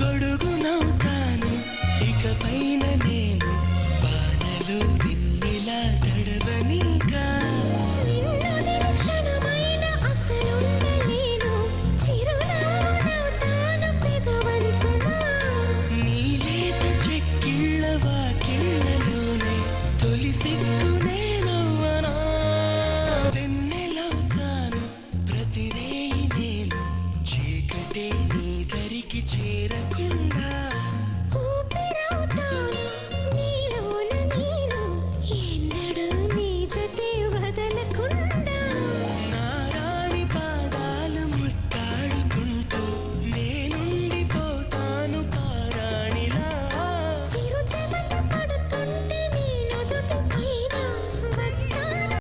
గొడుగునవుతాను ఇకపైన నేను బాధలు నిన్నిలా తడవనీగా నీలేత చెక్కిళ్ళ వాకిళ్ళలోనే తొలి సిగ్గునే சேரக்கும்